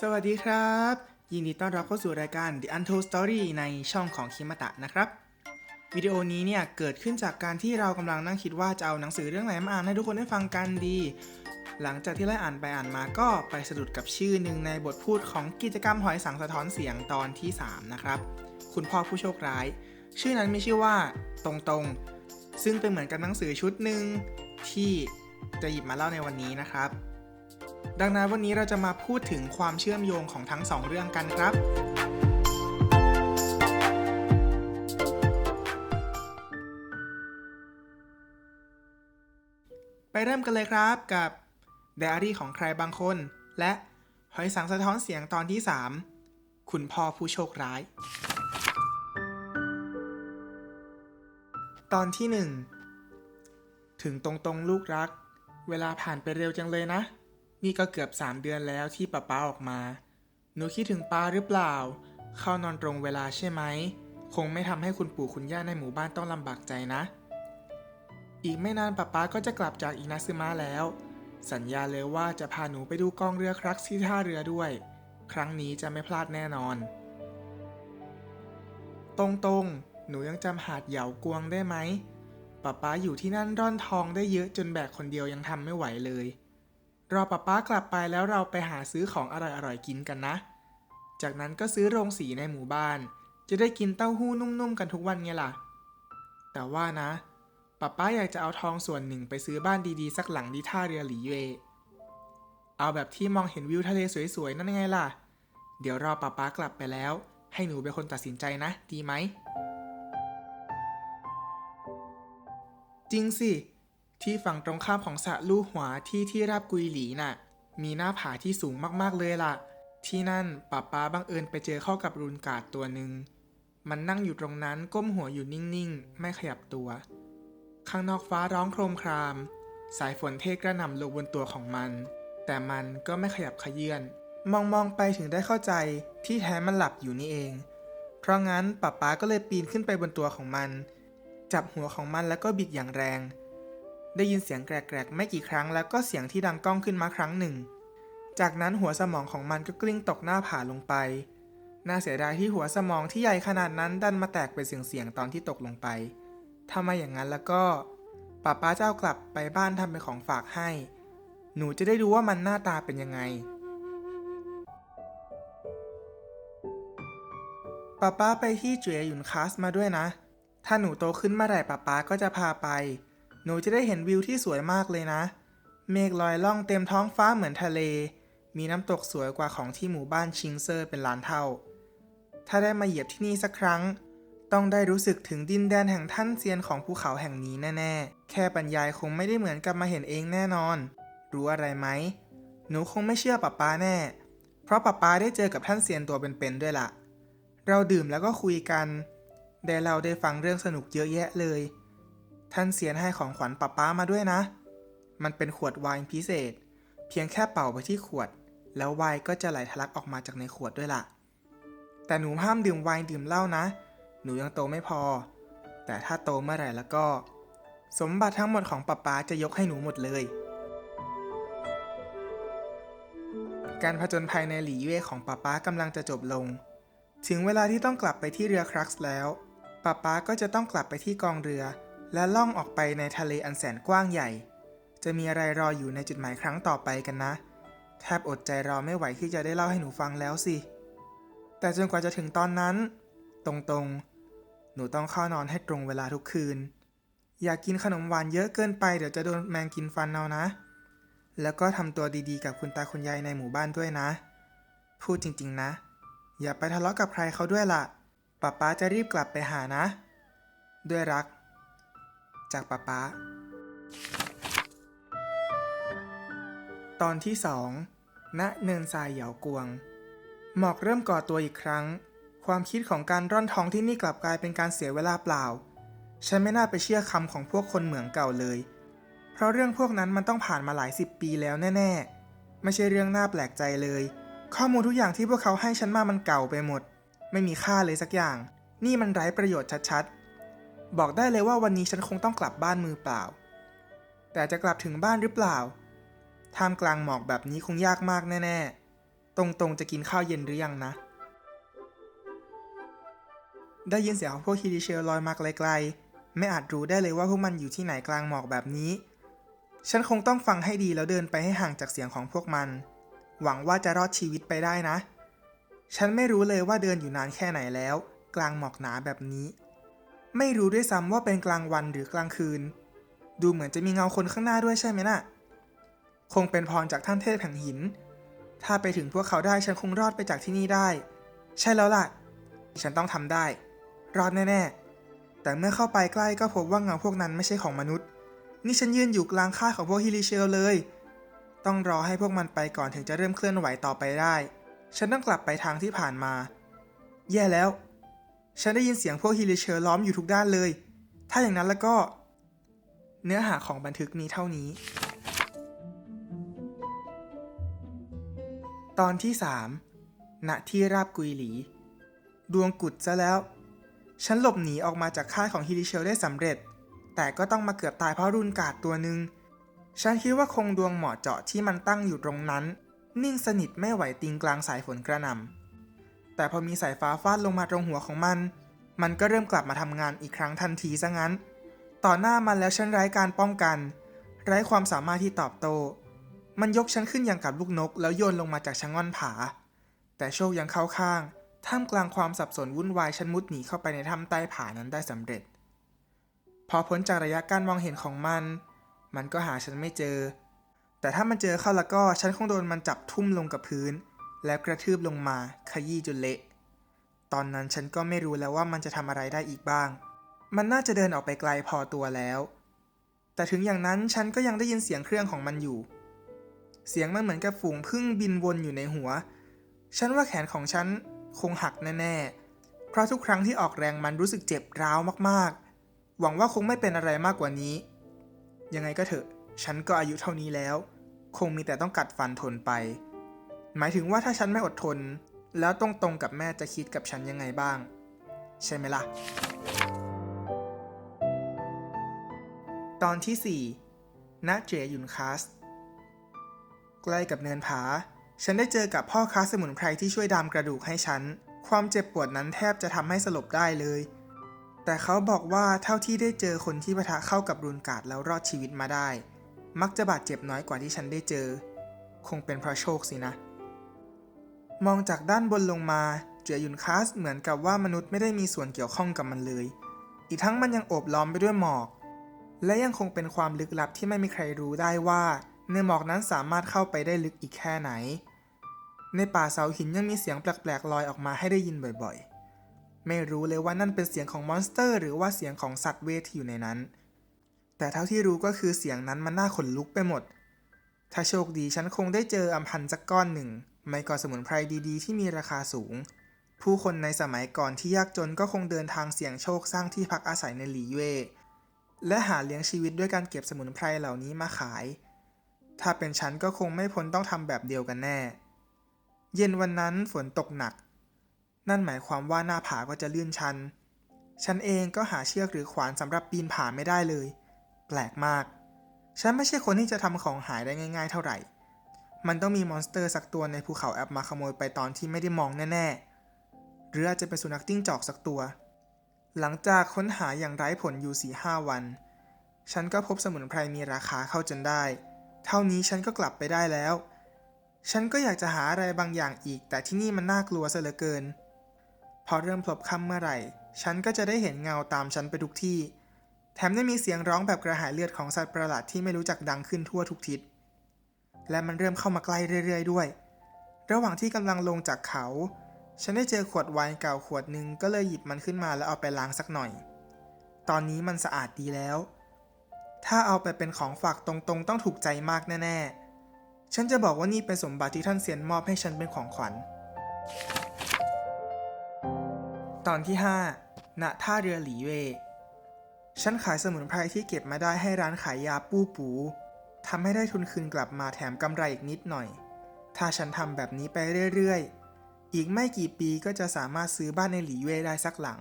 สวัสดีครับ ยินดีต้อนรับเข้าสู่รายการ The Untold Story ในช่องของคิมตะนะครับ วิดีโอนี้เนี่ยเกิดขึ้นจากการที่เรากำลังนั่งคิดว่าจะเอาหนังสือเรื่องไหนมาอ่านให้ทุกคนได้ฟังกันดี หลังจากที่ไล่อ่านไปอ่านมาก็ไปสะดุดกับชื่อหนึ่งในบทพูดของกิจกรรมหอยสังสะท้อนเสียงตอนที่ 3 นะครับ คุณพ่อผู้โชคร้าย ชื่อนั้นมีชื่อว่าตรงๆ ซึ่งเป็นเหมือนกับหนังสือชุดหนึ่งที่ จะหยิบมาเล่าในวันนี้นะครับ ดังนั้นวันนี้เราจะมาพูดถึงความเชื่อมโยงของทั้งสองเรื่องกันครับ ไปเริ่มกันเลยครับกับไดอารี่ของใครบางคน และหอยสังสะท้อนเสียงตอนที่ 3 คุณพ่อผู้โชคร้าย ตอนที่ 1 ถึงตรงๆลูกรัก เวลาผ่านไปเร็วจังเลยนะ นี่ก็เกือบ3เดือนแล้วที่ป้าป้าออกมา หนูคิดถึงป้าหรือเปล่า เข้านอนตรงเวลาใช่ไหม คงไม่ทำให้คุณปู่คุณย่าในหมู่บ้านต้องลำบากใจนะ อีกไม่นานป้าป้าก็จะกลับจากอินาซึมะแล้ว สัญญาเลยว่าจะพาหนูไปดูกองเรือครักที่ท่าเรือด้วย ครั้งนี้จะไม่พลาดแน่นอน ตรงๆ หนูยังจำหาดเหยากวงได้ไหม ป้าป้าอยู่ที่นั่นร่อนทองได้เยอะจนแบกคนเดียวยังทำไม่ไหวเลย รอป้าป้ากลับไปแล้วเราไปหาซื้อของอร่อยๆกินกันนะ จากนั้นก็ซื้อโรงสีในหมู่บ้าน จะได้กินเต้าหู้นุ่มๆกันทุกวันไงล่ะ แต่ว่านะป้าป้าอยากจะเอาทองส่วนหนึ่งไปซื้อบ้านดีๆ สักหลังที่ท่าเรือหลีเย่เอาแบบที่มองเห็นวิวทะเลสวยๆนั่นไงล่ะ เดี๋ยวรอป้าป้ากลับไปแล้ว ให้หนูเป็นคนตัดสินใจนะ ดีไหม จริงสิ ที่ฝั่งตรงข้ามของสะลู่หัวที่ที่ราบกุยหลีน่ะ มีหน้าผาที่สูงมากๆเลยล่ะ ที่นั่นป้าป้าบังเอิญไปเจอเข้ากับรูนกาดตัวหนึ่ง มันนั่งอยู่ตรงนั้นก้มหัวอยู่นิ่งๆ ไม่ขยับตัว ข้างนอกฟ้าร้องโครมคราม สายฝนเทกระหน่ำลงบนตัวของมัน แต่มันก็ไม่ขยับขยื่นมองมองไปถึงได้เข้าใจที่แท้มันหลับอยู่นี่เอง เพราะงั้นป้าป๊าก็เลยปีนขึ้นไปบนตัวของมัน จับหัวของมันแล้วก็บิดอย่างแรง ได้ยินเสียงแกรกๆ ไม่กี่ครั้งแล้วก็เสียงที่ดังก้องขึ้นมาครั้งหนึ่ง จากนั้นหัวสมองของมันก็กลิ้งตกหน้าผาลงไป น่าเสียดายที่หัวสมองที่ใหญ่ขนาดนั้นดันมาแตกเป็นเสียงๆตอนที่ตกลงไป ถ้าไม่อย่างนั้นแล้วก็ป้าป้าจะเอากลับไปบ้านทำเป็นของฝากให้ หนูจะได้ดูว่ามันหน้าตาเป็นยังไงป้าป้าไปที่เจ๋ยหยุนคาสมาด้วยนะ ถ้าหนูโตขึ้นเมื่อไหร่ป้าป้าก็จะพาไป หนูจะได้เห็นวิวที่สวยมากเลยนะ เมฆลอยล่องเต็มท้องฟ้าเหมือนทะเล มีน้ำตกสวยกว่าของที่หมู่บ้านชิงเซอร์เป็นล้านเท่า ถ้าได้มาเหยียบที่นี่สักครั้ง ต้องได้รู้สึกถึงดินแดนแห่งท่านเซียนของภูเขาแห่งนี้แน่ๆ แค่บรรยายคงไม่ได้เหมือนกับมาเห็นเองแน่นอน รู้อะไรไหม หนูคงไม่เชื่อป้าป้าแน่ เพราะป้าป้าได้เจอกับท่านเซียนตัวเป็นๆด้วยล่ะ เราดื่มแล้วก็คุยกัน ได้เราได้ฟังเรื่องสนุกเยอะแยะเลย ท่านเซียนให้ของขวัญป้าป้ามาด้วยนะ มันเป็นขวดไวน์พิเศษ เพียงแค่เป่าไปที่ขวด แล้วไวน์ก็จะไหลทะลักออกมาจากในขวดด้วยล่ะ แต่หนูห้ามดื่มไวน์ดื่มเหล้านะ หนูยังโตไม่พอ แต่ถ้าโตเมื่อไหร่แล้วก็ สมบัติทั้งหมดของป้าป๊าจะยกให้หนูหมดเลย การผจญภัยในหลีเย่ของป้าป๊ากำลังจะจบลง ถึงเวลาที่ต้องกลับไปที่เรือครักส์แล้ว ป้าป๊าก็จะต้องกลับไปที่กองเรือ และล่องออกไปในทะเลอันแสนกว้างใหญ่ จะมีอะไรรออยู่ในจุดหมายครั้งต่อไปกันนะ แทบอดใจรอไม่ไหวที่จะได้เล่าให้หนูฟังแล้วสิ แต่จนกว่าจะถึงตอนนั้น ตรงๆ หนูต้องเข้านอนให้ตรงเวลาทุกคืน อย่ากกินขนมหวานเยอะเกินไปเดี๋ยวจะโดนแมงกินฟันเอานะ แล้วก็ทำตัวดีๆ กับคุณตาคุณยายในหมู่บ้านด้วยนะ พูดจริง ๆ นะ อย่าไปทะเลาะกับใครเขาด้วยล่ะ ป๊าป๊าจะรีบกลับไปหานะ ด้วยรัก จากป๊าป๊า ตอนที่สองณเนินทรายเหยากวง หมอกเริ่มก่อตัวอีกครั้ง ความคิดของการร่อนทองที่นี่กลับกลายเป็นการเสียเวลาเปล่า ฉันไม่น่าไปเชื่อคำของพวกคนเหมืองเก่าเลย เพราะเรื่องพวกนั้นมันต้องผ่านมาหลายสิบปีแล้วแน่ ๆ ไม่ใช่เรื่องน่าแปลกใจเลย ข้อมูลทุกอย่างที่พวกเขาให้ฉันมามันเก่าไปหมด ไม่มีค่าเลยสักอย่าง นี่มันไร้ประโยชน์ชัดๆ บอกได้เลยว่าวันนี้ฉันคงต้องกลับบ้านมือเปล่า แต่จะกลับถึงบ้านหรือเปล่า ท่ามกลางหมอกแบบนี้คงยากมากแน่ๆ ตรงๆจะกินข้าวเย็นหรือยังนะ ได้ยินเสียงของพวกฮิริเชลลอยมาไกลๆ ไม่อาจรู้ได้เลยว่าพวกมันอยู่ที่ไหนกลางหมอกแบบนี้ ฉันคงต้องฟังให้ดีแล้วเดินไปให้ห่างจากเสียงของพวกมัน หวังว่าจะรอดชีวิตไปได้นะ ฉันไม่รู้เลยว่าเดินอยู่นานแค่ไหนแล้ว กลางหมอกหนาแบบนี้ ไม่รู้ด้วยซ้ำว่าเป็นกลางวันหรือกลางคืน ดูเหมือนจะมีเงาคนข้างหน้าด้วยใช่ไหมน่ะ คงเป็นพรจากท่านเทพแห่งหิน ถ้าไปถึงพวกเขาได้ฉันคงรอดไปจากที่นี่ได้ ใช่แล้วล่ะ ฉันต้องทำได้ รอดแน่ๆ แต่เมื่อเข้าไปใกล้ก็พบว่าเงาพวกนั้นไม่ใช่ของมนุษย์ นี่ฉันยืนอยู่กลางค่ายของพวกฮิลิเชลเลย ต้องรอให้พวกมันไปก่อนถึงจะเริ่มเคลื่อนไหวต่อไปได้ ฉันต้องกลับไปทางที่ผ่านมา แย่แล้ว ฉันได้ยินเสียงพวกฮิลิเชลล้อมอยู่ทุกด้านเลย ถ้าอย่างนั้นแล้วก็ เนื้อหาของบันทึกมีเท่านี้ ตอนที่3ณที่ราบกุยหลี ดวงกุดซะแล้ว ฉันหลบหนีออกมาจากค่ายของฮิริเชลได้สำเร็จ แต่ก็ต้องมาเกือบตายเพราะรุนกาดตัวหนึ่ง ฉันคิดว่าคงดวงเหมาะเจาะที่มันตั้งอยู่ตรงนั้น นิ่งสนิทไม่ไหวติงกลางสายฝนกระหน่ำแต่พอมีสายฟ้าฟาดลงมาตรงหัวของมัน มันก็เริ่มกลับมาทำงานอีกครั้งทันทีซะงั้น ต่อหน้ามันแล้วฉันไร้การป้องกัน ไร้ความสามารถที่ตอบโต้มันยกฉันขึ้นอย่างกับลูกนก แล้วโยนลงมาจากชะง่อนผา แต่โชคยังเข้าข้าง ท่ามกลางความสับสนวุ่นวายฉันมุดหนีเข้าไปในถ้ำใต้ผานั้นได้สำเร็จ พอพ้นจากระยะการมองเห็นของมัน มันก็หาฉันไม่เจอ แต่ถ้ามันเจอเข้าแล้วก็ฉันคงโดนมันจับทุ่มลงกับพื้น แล้วกระทืบลงมาขยี้จนเละ ตอนนั้นฉันก็ไม่รู้แล้วว่ามันจะทำอะไรได้อีกบ้าง มันน่าจะเดินออกไปไกลพอตัวแล้ว แต่ถึงอย่างนั้นฉันก็ยังได้ยินเสียงเครื่องของมันอยู่ เสียงมันเหมือนกับฝูงพึ่งบินวนอยู่ในหัว ฉันว่าแขนของฉันคงหักแน่ๆ เพราะทุกครั้งที่ออกแรงมันรู้สึกเจ็บร้าวมากๆ หวังว่าคงไม่เป็นอะไรมากกว่านี้ ยังไงก็เถอะ ฉันก็อายุเท่านี้แล้ว คงมีแต่ต้องกัดฟันทนไป หมายถึงว่าถ้าฉันไม่อดทน แล้วตรงๆกับแม่จะคิดกับฉันยังไงบ้าง ใช่ไหมล่ะ ตอนที่ 4ณเจยหยุนคาส ใกล้กับเนินผา ฉันได้เจอกับพ่อค้าสมุนไพรที่ช่วยดามกระดูกให้ฉัน ความเจ็บปวดนั้นแทบจะทำให้สลบได้เลยแต่เขาบอกว่าเท่าที่ได้เจอคนที่ปะทะเข้ากับรุนกาดแล้วรอดชีวิตมาได้ มักจะบาดเจ็บน้อยกว่าที่ฉันได้เจอ คงเป็นเพราะโชคสินะ มองจากด้านบนลงมาเจียหยุนคาสเหมือนกับว่ามนุษย์ไม่ได้มีส่วนเกี่ยวข้องกับมันเลย อีกทั้งมันยังโอบล้อมไปด้วยหมอก และยังคงเป็นความลึกลับที่ไม่มีใครรู้ได้ว่าในหมอกนั้นสามารถเข้าไปได้ลึกอีกแค่ไหน ในป่าเสาหินยังมีเสียงแปลกๆลอยออกมาให้ได้ยินบ่อยๆ ไม่รู้เลยว่านั่นเป็นเสียงของมอนสเตอร์ หรือว่าเสียงของสัตว์เวทที่อยู่ในนั้น แต่เท่าที่รู้ก็คือเสียงนั้นมันน่าขนลุกไปหมด ถ้าโชคดีฉันคงได้เจออัมพันธ์สักก้อนหนึ่ง ไม่ก็สมุนไพรดีๆ ที่มีราคาสูง ผู้คนในสมัยก่อนที่ยากจนก็คงเดินทางเสี่ยงโชคสร้างที่พักอาศัยในหลีเย่และหาเลี้ยงชีวิตด้วยการเก็บสมุนไพรเหล่านี้มาขาย ถ้าเป็นฉันก็คงไม่พ้นต้องทำแบบเดียวกันแน่ เย็นวันนั้นฝนตกหนัก นั่นหมายความว่าหน้าผาก็จะลื่นชัน ฉันเองก็หาเชือกหรือขวานสำหรับปีนผาไม่ได้เลย แปลกมาก ฉันไม่ใช่คนที่จะทำของหายได้ง่าย ๆ เท่าไหร่ มันต้องมีมอนสเตอร์สักตัวในภูเขาแอปมาขโมยไปตอนที่ไม่ได้มองแน่ๆ หรืออาจจะเป็นสุนัขจิ้งจอกสักตัว หลังจากค้นหาอย่างไร้ผลอยู่สี่ห้าวัน ฉันก็พบสมุนไพรมีราคาเข้าจนได้ เท่านี้ฉันก็กลับไปได้แล้ว ฉันก็อยากจะหาอะไรบางอย่างอีก แต่ที่นี่มันน่ากลัวซะเหลือเกิน พอเริ่มพลบค่ำเมื่อไหร่ ฉันก็จะได้เห็นเงาตามฉันไปทุกที่ แถมได้มีเสียงร้องแบบกระหายเลือดของสัตว์ประหลาดที่ไม่รู้จักดังขึ้นทั่วทุกทิศ และมันเริ่มเข้ามาใกล้เรื่อย ๆ ด้วย ระหว่างที่กำลังลงจากเขา ฉันได้เจอขวดไวน์เก่าขวดหนึ่งก็เลยหยิบมันขึ้นมาแล้วเอาไปล้างสักหน่อย ตอนนี้มันสะอาดดีแล้ว ถ้าเอาไปเป็นของฝากตรงๆ ต้องถูกใจมากแน่ๆ ฉันจะบอกว่านี่เป็นสมบัติที่ท่านเซียนมอบให้ฉันเป็นของขวัญ ตอนที่ 5ณท่าเรือหลีเว่ ฉันขายสมุนไพรที่เก็บมาได้ให้ร้านขายยาปู้ปูทำให้ได้ทุนคืนกลับมาแถมกำไรอีกนิดหน่อย ถ้าฉันทำแบบนี้ไปเรื่อยๆ อีกไม่กี่ปีก็จะสามารถซื้อบ้านในหลีเว่ได้สักหลัง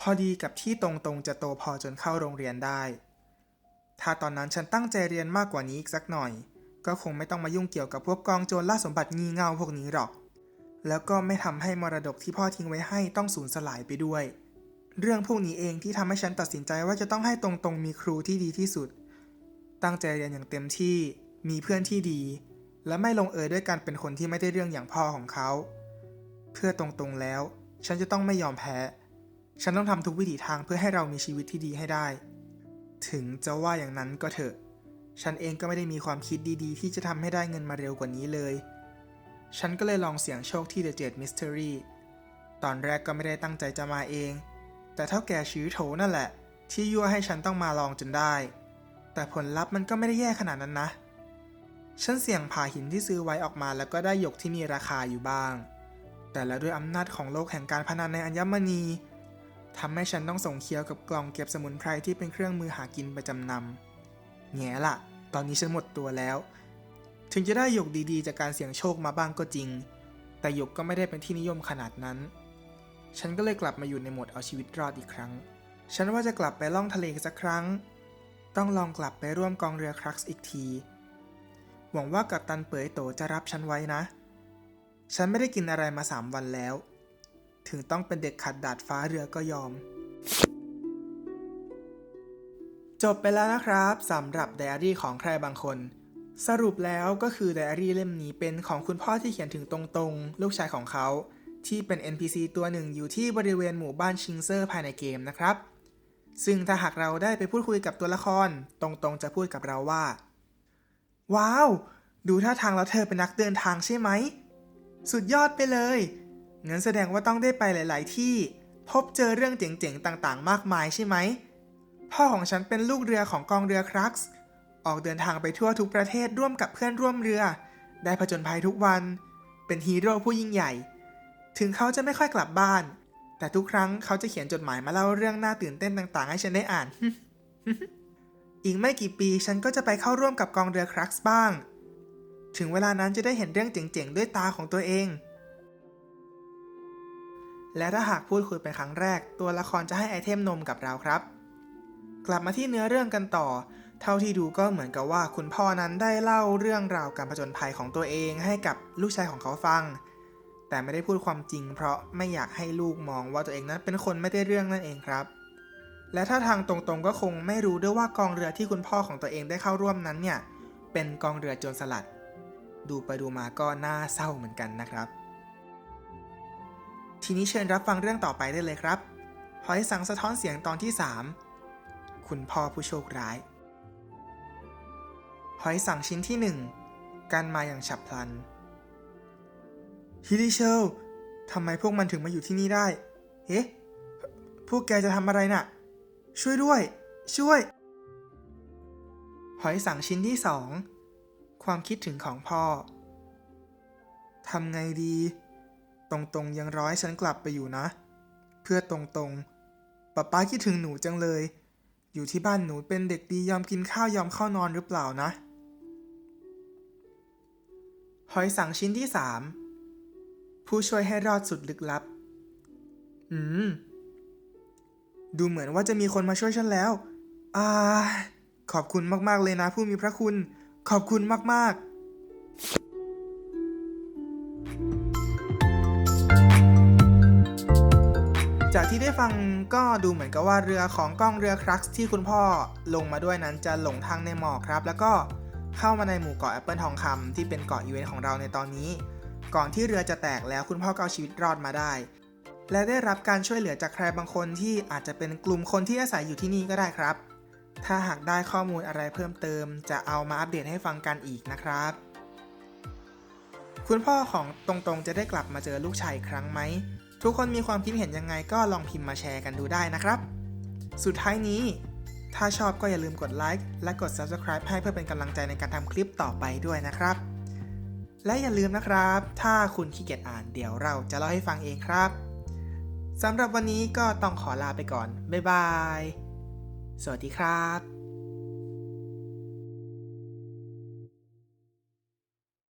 พอดีกับที่ตรงๆจะโตพอจนเข้าโรงเรียนได้ ถ้าตอนนั้นฉันตั้งใจเรียนมากกว่านี้อีกสักหน่อย ก็คงไม่ต้องมายุ่งเกี่ยวกับพวกกองโจรล่าสมบัติงี่เง่าพวกนี้หรอก แล้วก็ไม่ทำให้มรดกที่พ่อทิ้งไว้ให้ต้องสูญสลายไปด้วย เรื่องพวกนี้เองที่ทำให้ฉันตัดสินใจว่าจะต้องให้ตรงๆมีครูที่ดีที่สุด ตั้งใจเรียนอย่างเต็มที่มีเพื่อนที่ดี และไม่ลงเอยด้วยการเป็นคนที่ไม่ได้เรื่องอย่างพ่อของเขา เพื่อตรงๆแล้ว ฉันจะต้องไม่ยอมแพ้ ฉันต้องทำทุกวิถีทางเพื่อให้เรามีชีวิตที่ดีให้ได้ ถึงจะว่าอย่างนั้นก็เถอะ ฉันเองก็ไม่ได้มีความคิดดีๆ ที่จะทำให้ได้เงินมาเร็วกว่านี้เลย ฉันก็เลยลองเสี่ยงโชคที่ The Jade Mystery ตอนแรกก็ไม่ได้ตั้งใจจะมาเอง แต่เท่าแก่ชื้อโถนั่นแหละ ที่ยั่วให้ฉันต้องมาลองจนได้ แต่ผลลัพธ์มันก็ไม่ได้แย่ขนาดนั้นนะ ฉันเสี่ยงผ่าหินที่ซื้อไว้ออกมาแล้วก็ได้หยกที่มีราคาอยู่บ้าง แต่แล้วด้วยอำนาจของโลกแห่งการพนันในอัญมณีทำให้ฉันต้องส่งเคียวกับกล่องเก็บสมุนไพรที่เป็นเครื่องมือหากินประจำนำแง่ละตอนนี้ฉันหมดตัวแล้ว ถึงจะได้หยกดีๆ จากการเสี่ยงโชคมาบ้างก็จริง แต่หยกก็ไม่ได้เป็นที่นิยมขนาดนั้น ฉันก็เลยกลับมาอยู่ในโหมดเอาชีวิตรอดอีกครั้ง ฉันว่าจะกลับไปล่องทะเลสักครั้ง ต้องลองกลับไปร่วมกองเรือครักส์อีกที หวังว่ากัปตันเป๋ยโตจะรับฉันไว้นะ ฉันไม่ได้กินอะไรมาสามวันแล้ว ถึงต้องเป็นเด็กขัดดาดฟ้าเรือก็ยอม จบไปแล้วนะครับสำหรับไดอารี่ของใครบางคนสรุปแล้วก็คือไดอารี่เล่มนี้เป็นของคุณพ่อที่เขียนถึงตรงๆ ลูกชายของเขา ที่เป็น NPC ตัวหนึ่งอยู่ที่บริเวณหมู่บ้านชิงเซอร์ภายในเกมนะครับ ซึ่งถ้าหากเราได้ไปพูดคุยกับตัวละคร ตรงๆจะพูดกับเราว่า ว้าว ดูท่าทางแล้วเธอเป็นนักเดินทางใช่ไหม สุดยอดไปเลยงั้นแสดงว่าต้องได้ไปหลาย ๆ ที่ พบเจอเรื่องเจ๋ง ๆ ต่างๆ มากมายใช่ไหม พ่อของฉันเป็นลูกเรือของกองเรือครักส์ออกเดินทางไปทั่วทุกประเทศร่วมกับเพื่อนร่วมเรือ ได้ผจญภัยทุกวัน เป็นฮีโร่ผู้ยิ่งใหญ่ ถึงเขาจะไม่ค่อยกลับบ้าน แต่ทุกครั้งเขาจะเขียนจดหมายมาเล่าเรื่องน่าตื่นเต้นต่างๆ ให้ฉันได้อ่าน อีกไม่กี่ปีฉันก็จะไปเข้าร่วมกับกองเรือครักส์บ้าง ถึงเวลานั้นจะได้เห็นเรื่องเจ๋งๆ ด้วยตาของตัวเอง และถ้าหากพูดคุยเป็นครั้งแรก ตัวละครจะให้ไอเทมนมกับเราครับ กลับมาที่เนื้อเรื่องกันต่อเท่าที่ดูก็เหมือนกับว่าคุณพ่อนั้นได้เล่าเรื่องราวการผจญภัยของตัวเองให้กับลูกชายของเขาฟัง แต่ไม่ได้พูดความจริง เพราะไม่อยากให้ลูกมองว่าตัวเองนั้นเป็นคนไม่ได้เรื่องนั่นเองครับ และถ้าทางตรงๆก็คงไม่รู้ด้วยว่ากองเรือที่คุณพ่อของตัวเองได้เข้าร่วมนั้นเนี่ยเป็นกองเรือโจรสลัด ดูไปดูมาก็น่าเศร้าเหมือนกันนะครับ ทีนี้เชิญรับฟังเรื่องต่อไปได้เลยครับหอยสังสะท้อนเสียงตอนที่ 3 คุณพ่อผู้โชคร้ายหอยสังชิ้นที่ 1 การมาอย่างฉับพลัน ฮิลิเชลทำไมพวกมันถึงมาอยู่ที่นี่ได้ เอ๊ะ พวกแกจะทำอะไรน่ะ ช่วยด้วย ช่วย หอยสังชิ้นที่2ความคิดถึงของพ่อ ทำไงดี ตรงๆยังร้อยฉันกลับไปอยู่นะ เพื่อตรงๆป๊าป๊าคิดถึงหนูจังเลย อยู่ที่บ้านหนูเป็นเด็กดียอมกินข้าวยอมเข้านอนหรือเปล่านะ หอยสังชิ้นที่สาม ผู้ช่วยให้รอดสุดลึกลับ อืม ดูเหมือนว่าจะมีคนมาช่วยฉันแล้ว อ่า ขอบคุณมาก ๆ เลยนะ ผู้มีพระคุณ ขอบคุณมาก ๆจากที่ได้ฟังก็ดูเหมือนกับว่าเรือของกล้องเรือครักที่คุณพ่อลงมาด้วยนั้นจะหลงทางในหมอกครับ แล้วก็เข้ามาในหมู่เกาะแอปเปิลทองคำที่เป็นเกาะอีเวนต์ของเราในตอนนี้ ก่อนที่เรือจะแตกแล้วคุณพ่อก็เอาชีวิตรอดมาได้ และได้รับการช่วยเหลือจากใครบางคนที่อาจจะเป็นกลุ่มคนที่อาศัยอยู่ที่นี่ก็ได้ครับ ถ้าหากได้ข้อมูลอะไรเพิ่มเติม จะเอามาอัปเดตให้ฟังกันอีกนะครับ คุณพ่อของตรงๆจะได้กลับมาเจอลูกชายอีกครั้งไหมทุกคนมีความคิดเห็นยังไงก็ลองพิมพ์มาแชร์กันดูได้นะครับ สุดท้ายนี้ ถ้าชอบก็อย่าลืมกดไลค์และกด Subscribe ให้เพื่อเป็นกำลังใจในการทำคลิปต่อไปด้วยนะครับ และอย่าลืมนะครับ ถ้าคุณขี้เกียจอ่านเดี๋ยวเราจะเล่าให้ฟังเองครับสำหรับวันนี้ก็ต้องขอลาไปก่อน บ๊ายบาย สวัสดีครับ